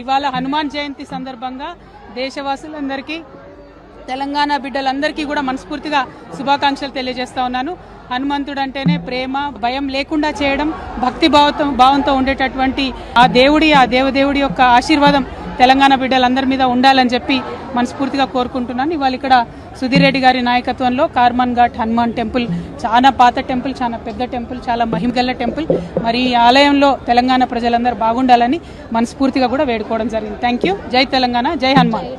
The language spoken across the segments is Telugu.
ఇవాళ హనుమాన్ జయంతి సందర్భంగా దేశవాసులందరికీ తెలంగాణ బిడ్డలందరికీ కూడా మనస్ఫూర్తిగా శుభాకాంక్షలు తెలియజేస్తా ఉన్నాను. హనుమంతుడు అంటేనే ప్రేమ భయం లేకుండా చేయడం భక్తి భావంతో భావంతో ఉండేటటువంటి ఆ దేవుడి ఆ దేవదేవుడి యొక్క ఆశీర్వాదం తెలంగాణ బిడ్డలందరి మీద ఉండాలని చెప్పి మనస్ఫూర్తిగా కోరుకుంటున్నాను. ఇవాళ ఇక్కడ సుధీర్ రెడ్డి గారి నాయకత్వంలో కార్మన్ ఘాట్ హనుమాన్ టెంపుల్ చాలా పాత టెంపుల్ చాలా పెద్ద టెంపుల్ చాలా మహిమగల్ల టెంపుల్. మరి ఈ ఆలయంలో తెలంగాణ ప్రజలందరూ బాగుండాలని మనస్ఫూర్తిగా కూడా వేడుకోవడం జరిగింది. Thank you. జై తెలంగాణ జై హనుమాన్.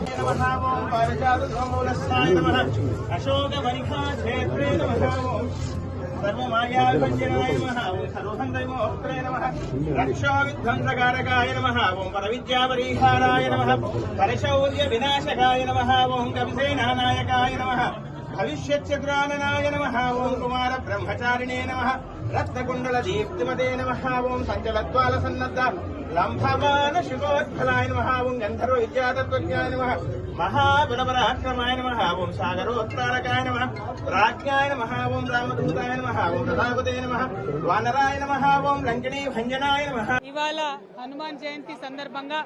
అశోకవనికాక్షేత్రే నమః ఓం సర్వమాయావిభంజనాయ నమః ఓం సర్వసందైమోక్త్రే నమః రక్షావిధ్వంసకారకాయ నమః ఓం పరవిద్యాపరీహారాయ నమః పరశౌర్య వినాశకాయ నమః ఓం కవిసేనానాయకాయ నమః భవిష్యచ్చతురాననాయ నమః. ఓం కుమార బ్రహ్మచారిణే నమః. రత్నకుండల దీప్తిమతే నమః. ఓం సంచలద్వాల సన్నద్ధ లంభమాన శుభోత్ఫలాయ నమః. ఓం గంధర్వ విద్యాతత్వజ్ఞాయ నమః. మహాబలపరాక్రమాయ నమః. ఓం సాగరోత్తారకాయ నమః. ప్రాజ్ఞాయ నమః. ఓం రామదూతాయ నమః. ఓం తథాగతే నమః. వానరాయ నమః. ఓం లంకిణీ భంజనాయ నమః. ఇవాళ హనుమాన్ జయంతి సందర్భంగా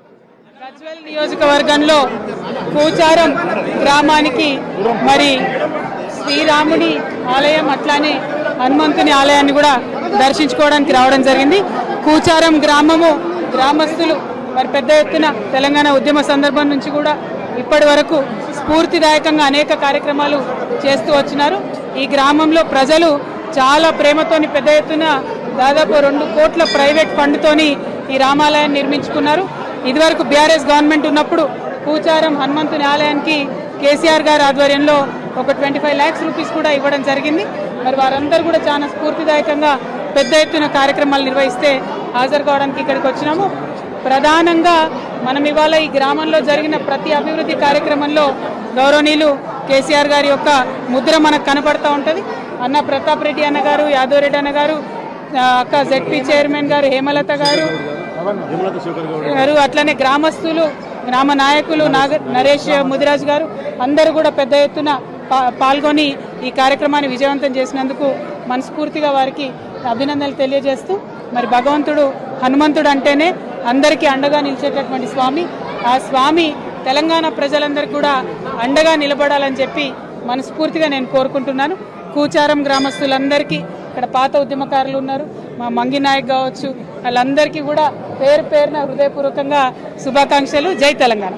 గజ్వెల్ నియోజకవర్గంలో కూచారం గ్రామానికి మరి శ్రీరాముని ఆలయం అట్లానే హనుమంతుని ఆలయాన్ని కూడా దర్శించుకోవడానికి రావడం జరిగింది. కూచారం గ్రామము గ్రామస్తులు మరి పెద్ద ఎత్తున తెలంగాణ ఉద్యమ సందర్భం నుంచి కూడా ఇప్పటి వరకు స్ఫూర్తిదాయకంగా అనేక కార్యక్రమాలు చేస్తూ వచ్చినారు. ఈ గ్రామంలో ప్రజలు చాలా ప్రేమతోని పెద్ద ఎత్తున దాదాపు రెండు కోట్ల ప్రైవేట్ ఫండ్తోని ఈ రామాలయాన్ని నిర్మించుకున్నారు. ఇదివరకు బీఆర్ఎస్ గవర్నమెంట్ ఉన్నప్పుడు పూచారం హనుమంతుని ఆలయానికి కేసీఆర్ గారి ఆధ్వర్యంలో ఒక ట్వంటీ ఫైవ్ ల్యాక్స్ రూపీస్ కూడా ఇవ్వడం జరిగింది. మరి వారందరూ కూడా చాలా స్ఫూర్తిదాయకంగా పెద్ద ఎత్తున కార్యక్రమాలు నిర్వహిస్తే హాజరు కావడానికి ఇక్కడికి వచ్చినాము. ప్రధానంగా మనం ఇవాళ ఈ గ్రామంలో జరిగిన ప్రతి అభివృద్ధి కార్యక్రమంలో గౌరవనీయులు కేసీఆర్ గారి యొక్క ముద్ర మనకు కనపడతా ఉంటుంది. అన్న ప్రతాప్ రెడ్డి అన్న గారు యాదవ్ రెడ్డి అన్న గారు అక్క జెడ్పీ చైర్మన్ గారు హేమలత గారు గారు అట్లనే గ్రామస్తులు గ్రామ నాయకులు నాగ నరేష్ ముదిరాజ్ గారు అందరూ కూడా పెద్ద ఎత్తున పాల్గొని ఈ కార్యక్రమాన్ని విజయవంతం చేసినందుకు మనస్ఫూర్తిగా వారికి అభినందనలు తెలియజేస్తూ మరి భగవంతుడు హనుమంతుడు అంటేనే అందరికీ అండగా నిలిచేటటువంటి స్వామి. ఆ స్వామి తెలంగాణ ప్రజలందరికీ కూడా అండగా నిలబడాలని చెప్పి మనస్ఫూర్తిగా నేను కోరుకుంటున్నాను. కూచారం గ్రామస్తులందరికీ ఇక్కడ పాత ఉద్యమకారులు ఉన్నారు మా మంగి నాయక్ కావచ్చు వాళ్ళందరికీ కూడా పేరు పేరున హృదయపూర్వకంగా శుభాకాంక్షలు. జై తెలంగాణ.